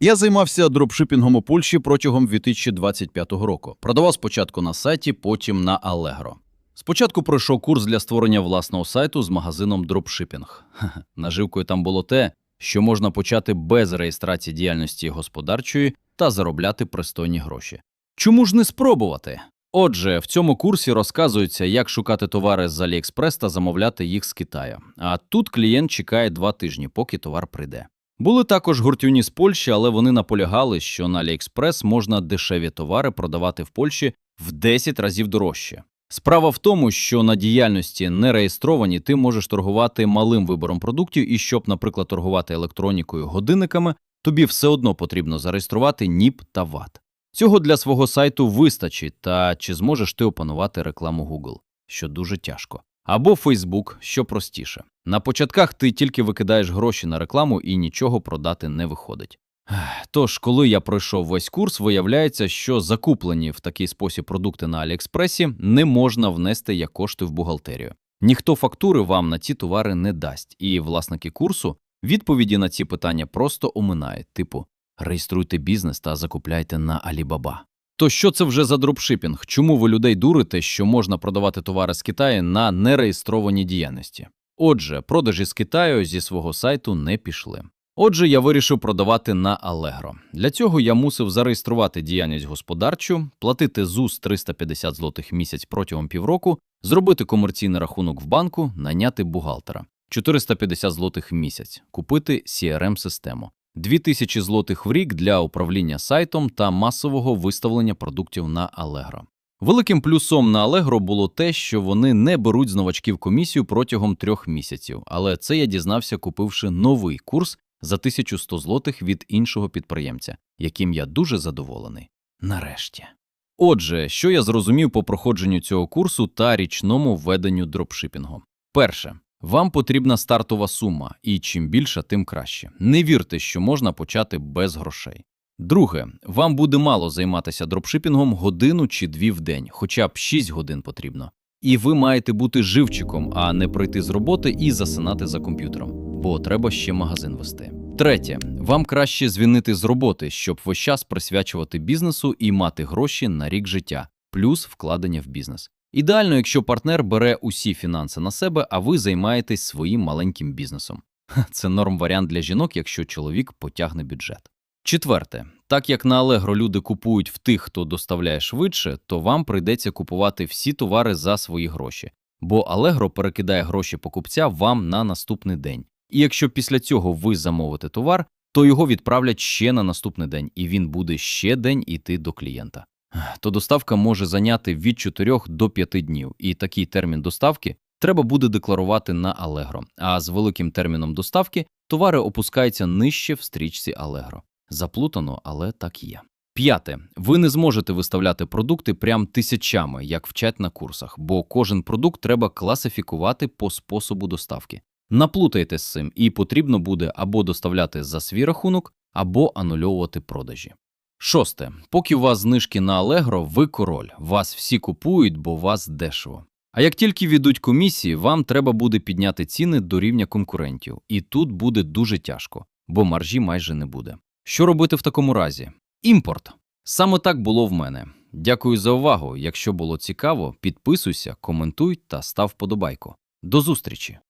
Я займався дропшипінгом у Польщі протягом 2025 року. Продавав спочатку на сайті, потім на Allegro. Спочатку пройшов курс для створення власного сайту з магазином дропшипінг. Наживкою там було те, що можна почати без реєстрації діяльності господарчої та заробляти пристойні гроші. Чому ж не спробувати? Отже, в цьому курсі розказується, як шукати товари з AliExpress та замовляти їх з Китаю. А тут клієнт чекає два тижні, поки товар прийде. Були також гуртюні з Польщі, але вони наполягали, що на AliExpress можна дешеві товари продавати в Польщі в 10 разів дорожче. Справа в тому, що на діяльності не реєстровані ти можеш торгувати малим вибором продуктів, і щоб, наприклад, торгувати електронікою, годинниками, тобі все одно потрібно зареєструвати НІП та ВАТ. Цього для свого сайту вистачить, та чи зможеш ти опанувати рекламу Google, що дуже тяжко. Або Facebook, що простіше. На початках ти тільки викидаєш гроші на рекламу і нічого продати не виходить. Тож, коли я пройшов весь курс, виявляється, що закуплені в такий спосіб продукти на Аліекспресі не можна внести як кошти в бухгалтерію. Ніхто фактури вам на ці товари не дасть, і власники курсу відповіді на ці питання просто оминають, типу реєструйте бізнес та закупляйте на Alibaba. То що це вже за дропшипінг? Чому ви людей дурите, що можна продавати товари з Китаю на нереєстрованій діяльності? Отже, продажі з Китаю зі свого сайту не пішли. Отже, я вирішив продавати на Allegro. Для цього я мусив зареєструвати діяльність господарчу, платити ЗУС 350 злотих місяць протягом півроку, зробити комерційний рахунок в банку, найняти бухгалтера. 450 злотих місяць, купити CRM-систему. 2000 злотих в рік для управління сайтом та масового виставлення продуктів на Allegro. Великим плюсом на Allegro було те, що вони не беруть з новачків комісію протягом трьох місяців, але це я дізнався, купивши новий курс за 1100 злотих від іншого підприємця, яким я дуже задоволений. Нарешті. Отже, що я зрозумів по проходженню цього курсу та річному введенню дропшипінгу. Перше. Вам потрібна стартова сума, і чим більша, тим краще. Не вірте, що можна почати без грошей. Друге, вам буде мало займатися дропшипінгом годину чи дві в день, хоча б 6 годин потрібно. І ви маєте бути живчиком, а не пройти з роботи і засинати за комп'ютером, бо треба ще магазин вести. Третє, вам краще звільнити з роботи, щоб весь час присвячувати бізнесу і мати гроші на рік життя, плюс вкладення в бізнес. Ідеально, якщо партнер бере усі фінанси на себе, а ви займаєтесь своїм маленьким бізнесом. Це норм варіант для жінок, якщо чоловік потягне бюджет. Четверте, так як на Allegro люди купують в тих, хто доставляє швидше, то вам прийдеться купувати всі товари за свої гроші, бо Allegro перекидає гроші покупця вам на наступний день. І якщо після цього ви замовите товар, то його відправлять ще на наступний день, і він буде ще день іти до клієнта. То доставка може зайняти від 4 до 5 днів, і такий термін доставки треба буде декларувати на Allegro. А з великим терміном доставки товари опускаються нижче в стрічці Allegro. Заплутано, але так є. П'яте. Ви не зможете виставляти продукти прям тисячами, як вчать на курсах, бо кожен продукт треба класифікувати по способу доставки. Наплутайте з цим, і потрібно буде або доставляти за свій рахунок, або анульовувати продажі. Шосте. Поки у вас знижки на Allegro, ви король. Вас всі купують, бо вас дешево. А як тільки відуть комісії, вам треба буде підняти ціни до рівня конкурентів, і тут буде дуже тяжко, бо маржі майже не буде. Що робити в такому разі? Імпорт. Саме так було в мене. Дякую за увагу. Якщо було цікаво, підписуйся, коментуй та став подобайку. До зустрічі!